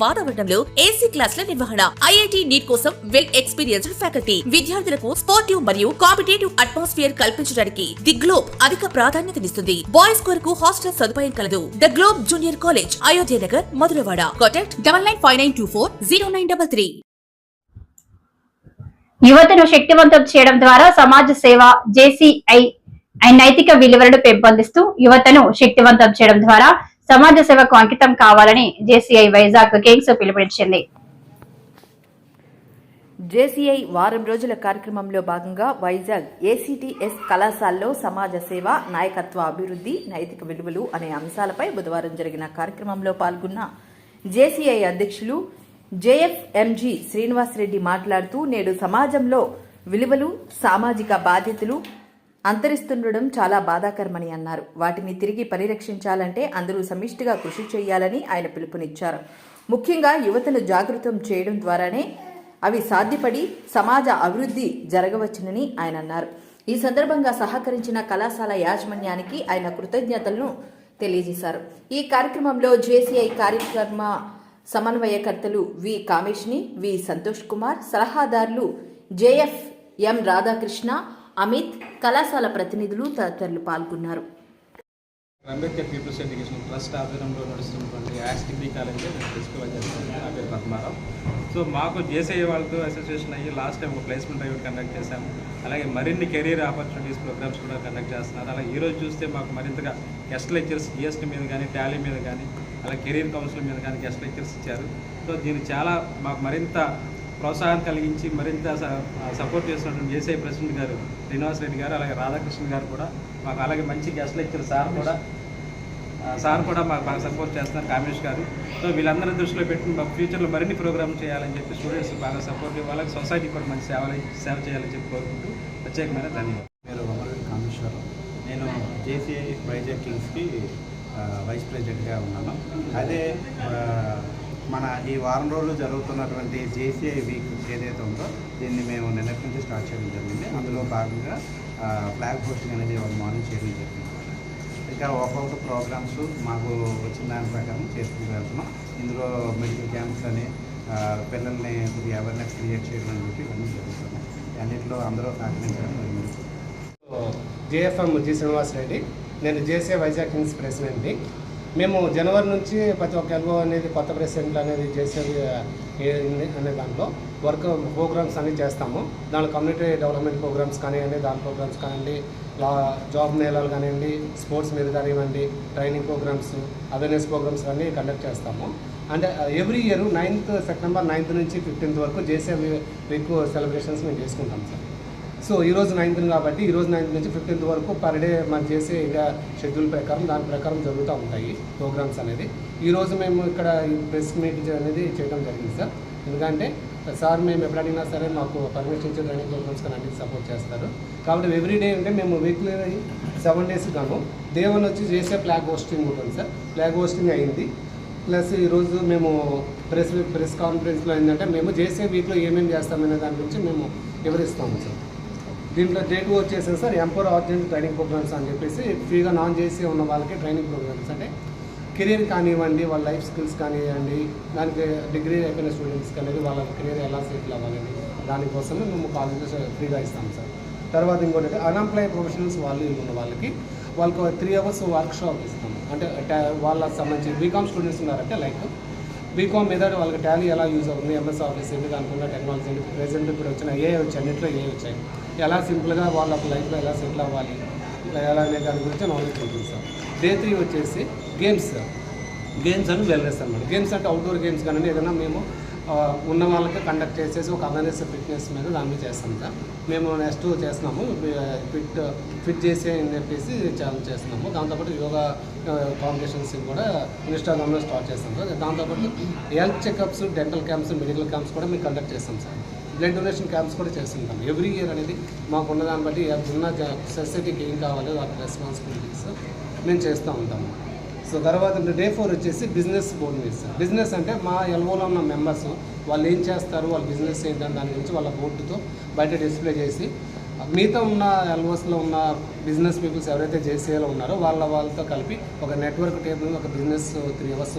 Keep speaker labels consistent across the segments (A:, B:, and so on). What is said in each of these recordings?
A: వాతావరణంలో ఏసీ క్లాసుల నిర్వహణ ఐఐటి నీట్ కోసం వెల్ ఎక్స్పీరియన్స్డ్ ఫ్యాకల్టీ విద్యార్థులకు స్పోర్టివ్ మరియు కాంపిటేటివ్ అట్మాస్ఫియర్ కల్పించడానికి ది గ్లోబ్ అధిక ప్రాధాన్యతనిస్తుంది బాయ్స్ కొరకు హాస్టల్ సదుపాయం కలదు. The Globe junior college Ayodhya Nagar Madhurawada contact double nine five nine two four zero nine double three
B: యువతను శక్తివంతం చేయడం ద్వారా సమాజ సేవ జేసీఐ నైతిక విలువలను పెంపొందిస్తూ యువతను శక్తివంతం చేయడం ద్వారా సమాజ సేవకు అంకితం కావాలని జేసీఐ వైజాగ్ గేమ్స్ పిలుపునిచ్చింది.
C: జేసీఐ వారం రోజుల కార్యక్రమంలో భాగంగా వైజాగ్ ఏసీటీఎస్ కళాశాలలో సమాజ సేవ నాయకత్వ అభివృద్ధి నైతిక విలువలు అనే అంశాలపై బుధవారం జరిగిన కార్యక్రమంలో పాల్గొన్న జేసీఐ అధ్యక్షులు జేఎఫ్ఎంజీ శ్రీనివాసరెడ్డి మాట్లాడుతూ నేడు సమాజంలో విలువలు సామాజిక బాధ్యతలు అంతరిస్తుండడం చాలా బాధాకరమని అన్నారు. వాటిని తిరిగి పరిరక్షించాలంటే అందరూ సమిష్టిగా కృషి చేయాలని ఆయన పిలుపునిచ్చారు. ముఖ్యంగా యువతను జాగృతం చేయడం ద్వారానే అవి సాధ్యపడి సమాజ అభివృద్ధి జరగవచ్చునని ఆయన అన్నారు. ఈ సందర్భంగా సహకరించిన కళాశాల యాజమాన్యానికి ఆయన కృతజ్ఞతలను తెలియజేశారు. ఈ కార్యక్రమంలో జేసీఐ కార్యక్రమ సమన్వయకర్తలు వి కామేష్ని వి సంతోష్ కుమార్ సలహాదారులు జేఎఫ్ ఎం రాధాకృష్ణ అమిత్ కళాశాల ప్రతినిధులు తదితరులు పాల్గొన్నారు.
D: అంబేద్కర్ పీపుల్స్ ఎడ్యుకేషన్ ట్రస్ట్ ఆధ్వర్యంలో నడుస్తున్నటువంటి యాక్స్ డిగ్రీ కాలేజ్లో నేను ప్రిన్సిపల్ చేస్తాను. నా పేరు పద్మారావు. సో మాకు జేసీ వాళ్ళతో అసోసియేషన్ అయ్యి లాస్ట్ టైం ఒక ప్లేస్మెంట్ డ్రైవ్ కండక్ట్ చేశాము. అలాగే మరిన్ని కెరీర్ ఆపర్చునిటీస్ ప్రోగ్రామ్స్ కూడా కండక్ట్ చేస్తున్నారు. అలాగే ఈరోజు చూస్తే మాకు మరింతగా గెస్ట్ లెక్చర్స్ జిఎస్టీ మీద కానీ టాలీ మీద కానీ అలాగే కెరీర్ కౌన్సిల్ మీద కానీ గెస్ట్ లెక్చర్స్ ఇచ్చారు. సో దీన్ని చాలా మాకు మరింత ప్రోత్సాహం కలిగించి మరింత సపోర్ట్ చేస్తున్నటువంటి జేసీ ప్రెసిడెంట్ గారు శ్రీనివాస్ రెడ్డి గారు అలాగే రాధాకృష్ణ గారు కూడా మాకు అలాగే మంచి గెస్ట్ లెక్చర్ సార్ కూడా సార్ కూడా మాకు బాగా సపోర్ట్ చేస్తున్నారు కామేష్ గారు. సో వీళ్ళందరూ దృష్టిలో పెట్టి మా ఫ్యూచర్లో మరిన్ని ప్రోగ్రామ్స్ చేయాలని చెప్పి స్టూడెంట్స్ బాగా సపోర్ట్ వాళ్ళకి సొసైటీ కూడా మంచి సేవ సేవ చేయాలని చెప్పి కోరుకుంటూ ప్రత్యేకమైన ధన్యవాదాలు.
E: పేరు అమరవీర్ కామేశ్వరరావు నేను జేసీఐ వైజాగ్ కింగ్స్కి వైస్ ప్రెసిడెంట్గా ఉన్నాను. అదే మన ఈ వారం రోజులు జరుగుతున్నటువంటి జేసీఐ వీక్ ఏదైతే ఉందో దీన్ని మేము నిన్నటి నుంచి స్టార్ట్ చేయడం జరిగింది. అందులో భాగంగా ఫ్లాగ్ పోస్టింగ్ అనేది ఒక మార్నింగ్ చేయడం జరిగింది. ఇంకా ఒక్కొక్క ప్రోగ్రామ్స్ మాకు వచ్చిన దాని ప్రకారం చేసుకుంటూ వెళ్తున్నాం. ఇందులో మెడికల్ క్యాంప్స్ అని పిల్లల్ని కొద్దిగా అవేర్నెస్ క్రియేట్ చేయడం అని చెప్పి ఇవన్నీ జరుగుతున్నాయి. అన్నింటిలో అందరూ సహకరించడం జరిగింది.
F: జేఎఫ్ఎం జి శ్రీనివాసరెడ్డి నేను జేసీ వైజాగ్ కింగ్స్ ప్రెసిడెంట్ని మేము జనవరి నుంచి ప్రతి ఒక్క ఎల్ఓ అనేది కొత్త ప్రెసిడెంట్లు అనేది చేసేది అనే దాంట్లో వర్క్ ప్రోగ్రామ్స్ అన్నీ చేస్తాము. దాంట్లో కమ్యూనిటీ డెవలప్మెంట్ ప్రోగ్రామ్స్ కానివ్వండి దాని ప్రోగ్రామ్స్ కానివ్వండి లా జాబ్ మేళాలు కానివ్వండి స్పోర్ట్స్ మీద కానివ్వండి ట్రైనింగ్ ప్రోగ్రామ్స్ అవేర్నెస్ ప్రోగ్రామ్స్ అన్నీ కండక్ట్ చేస్తాము. అంటే every year ninth September ninth నుంచి ఫిఫ్టీన్త్ వరకు జేసీ వీక్ సెలబ్రేషన్స్ మేము చేసుకుంటాం సార్. సో ఈ రోజు నైన్త్ కాబట్టి ఈ రోజు నైన్త్ నుంచి ఫిఫ్టీన్త్ వరకు పర్ డే మనం చేసే ఇంకా షెడ్యూల్ ప్రకారం దాని ప్రకారం జరుగుతూ ఉంటాయి ప్రోగ్రామ్స్ అనేది. ఈ రోజు మేము ఇక్కడ ఈ ప్రెస్ మీట్ అనేది చేయడం జరిగింది సార్. ఎందుకంటే సార్ మేము ఎప్పుడు అడిగినా సరే మాకు పర్మిషన్ ఇచ్చే ట్రైనింగ్ ప్రోగ్రామ్స్ కానీ సపోర్ట్ చేస్తారు. కాబట్టి ఎవ్రీ డే అంటే మేము వీక్లీ సెవెన్ డేస్ గాను దేవన్ వచ్చి చేసే ఫ్లాగ్ హోస్టింగ్ ఉంటుంది సార్. ఫ్లాగ్ హోస్టింగ్ అయింది. ప్లస్ ఈరోజు మేము ప్రెస్ ప్రెస్ కాన్ఫరెన్స్లో ఏంటంటే మేము చేసే వీక్లో ఏమేమి చేస్తామనే దాని గురించి మేము వివరిస్తాము సార్. దీంట్లో డే వచ్చేసి sir empower urgent training programs అని చెప్పేసి ఫ్రీగా నాన్ చేసి ఉన్న వాళ్ళకి ట్రైనింగ్ ప్రోగ్రామ్స్ అంటే కెరీర్ కానివ్వండి వాళ్ళ లైఫ్ స్కిల్స్ కానివ్వండి దానికి డిగ్రీ అయిపోయిన స్టూడెంట్స్కి అనేది వాళ్ళ కెరీర్ ఎలా సెటిల్ అవ్వాలని దానికోసమే మేము కాలేజెస్ ఫ్రీగా ఇస్తాం సార్. తర్వాత ఇంకోటి అన్ఎంప్లాయ్ ప్రొఫెషనల్స్ వాళ్ళు ఉన్న వాళ్ళకి వాళ్ళకి త్రీ అవర్స్ వర్క్ షాప్ ఇస్తాం. అంటే వాళ్ళకి సంబంధించి బీకామ్ స్టూడెంట్స్ ఉన్నారంటే లైక్ బీకామ్ మీద వాళ్ళకి టాలీ ఎలా యూజ్ అవుతుంది ఎంఎస్ ఆఫీస్ ఏంటి దానికున్న టెక్నాలజీ ఏంటి ప్రెసెంట్ ఇప్పుడు వచ్చిన ఏ వచ్చాయి అన్నింటిలో ఏ వచ్చాయి. ఎలా సింపుల్గా వాళ్ళ లైఫ్లో ఎలా సెటిల్ అవ్వాలి ఎలా అనే దాని గురించి నాలెడ్జ్ ఉంటుంది సార్. డే త్రీ వచ్చేసి గేమ్స్ గేమ్స్ అని వెల్నెస్ అనమాట గేమ్స్ అంటే అవుట్డోర్ గేమ్స్ కానీ ఏదైనా మేము ఉన్న వాళ్ళకి కండక్ట్ చేసేసి ఒక అవేర్నెస్ ఫిట్నెస్ మీద దాని మీద చేస్తాం సార్. మేము నెక్స్ట్ చేస్తున్నాము ఫిట్ ఫిట్ చేసే అని చెప్పేసి చాలా చేస్తున్నాము. దాంతోపాటు యోగా కాంపిటీషన్స్ కూడా ఇన్స్టాగ్రామ్లో స్టార్ట్ చేస్తాం సార్. దాంతోపాటు health checkups dental camps medical camps కూడా మేము కండక్ట్ చేస్తాం సార్. బ్లడ్ డొనేషన్ క్యాంప్స్ కూడా చేస్తుంటాం. ఎవ్రీ ఇయర్ అనేది మాకు ఉన్న దాన్ని బట్టి ఉన్న సొసైటీకి ఏం కావాలో వాటి రెస్పాన్సిబిలిటీస్ మేము చేస్తూ ఉంటాము సో తర్వాత డే ఫోర్ వచ్చేసి బిజినెస్ బోర్డు మీద బిజినెస్ అంటే మా ఎల్ఓలో ఉన్న మెంబర్స్ వాళ్ళు ఏం చేస్తారు వాళ్ళ బిజినెస్ ఏంటని దాని గురించి వాళ్ళ బోర్డుతో బయట డిస్ప్లే చేసి మిగతా ఉన్న ఎల్ఓస్లో ఉన్న బిజినెస్ పీపుల్స్ ఎవరైతే జేసీఏలో ఉన్నారో వాళ్ళ వాళ్ళతో కలిపి ఒక నెట్వర్క్ టేబుల్ ఒక బిజినెస్ త్రీ అవర్స్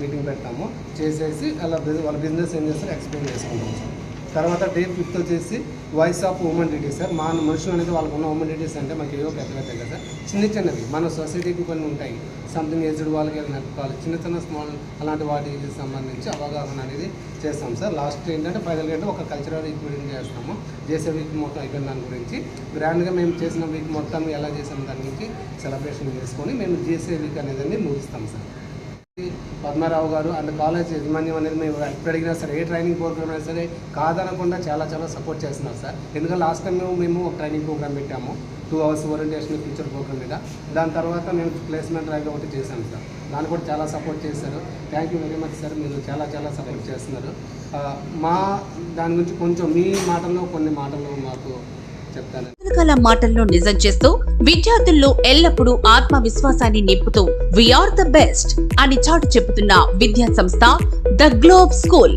F: మీటింగ్ పెడతాము. చేసేసి అలా వాళ్ళ బిజినెస్ ఏం చేస్తారో ఎక్స్ప్లెయిన్ చేసుకుంటాం. సార్ తర్వాత డే ఫిఫ్త్ వచ్చేసి వాయిస్ ఆఫ్ ఉమెన్ డిటీస్ సార్. మా మనుషులు అనేది వాళ్ళకు ఉన్న ఉమెన్ డిటీస్ అంటే మనకి ఏదో పెద్ద పెద్ద కదా సార్. చిన్న చిన్నవి మన సొసైటీకి కొన్ని ఉంటాయి. సంథింగ్ ఏజ్డ్ వాళ్ళకి నడపాలి చిన్న చిన్న స్మాల్ అలాంటి వాటికి సంబంధించి అవగాహన అనేది చేస్తాం సార్. లాస్ట్ ఏంటంటే ఫైనల్గా అంటే ఒక కల్చరల్ ఈక్విటీ చేస్తాము. చేసే వీక్ మొత్తం అయిపోయిన దాని గురించి. గ్రాండ్గా మేము చేసిన వీక్ మొత్తం ఎలా చేసాం దాని గురించి సెలబ్రేషన్ చేసుకొని మేము చేసే వీక్ అనేది ముగిస్తాం సార్. పద్మారావు గారు అండ్ కాలేజ్ యజమాన్యం అనేది మేము ఎప్పుడు అడిగినా సరే ఏ ట్రైనింగ్ ప్రోగ్రామ్ అయినా సరే కాదనకుండా చాలా చాలా సపోర్ట్ చేస్తున్నారు సార్. ఎందుకంటే లాస్ట్ టైం మేము మేము ఒక ట్రైనింగ్ ప్రోగ్రామ్ పెట్టాము two hours orientation future program మీద. దాని తర్వాత మేము ప్లేస్మెంట్ డ్రైవ్ ఒకటి చేశాను సార్. దాన్ని కూడా చాలా సపోర్ట్ చేశారు. Thank you very much sir. మీరు చాలా చాలా సపోర్ట్ చేస్తున్నారు. మా దాని గురించి కొంచెం మీ మాటల్లో కొన్ని మాటలు మాకు చెప్తాను
A: రకరకాల మాటల్లో నిజం చేస్తూ విద్యార్థుల్లో ఎల్లప్పుడూ ఆత్మవిశ్వాసాన్ని నింపుతూ వీఆర్ ద బెస్ట్ అని చాటు చెబుతున్న విద్యా సంస్థ ద గ్లోబ్ స్కూల్.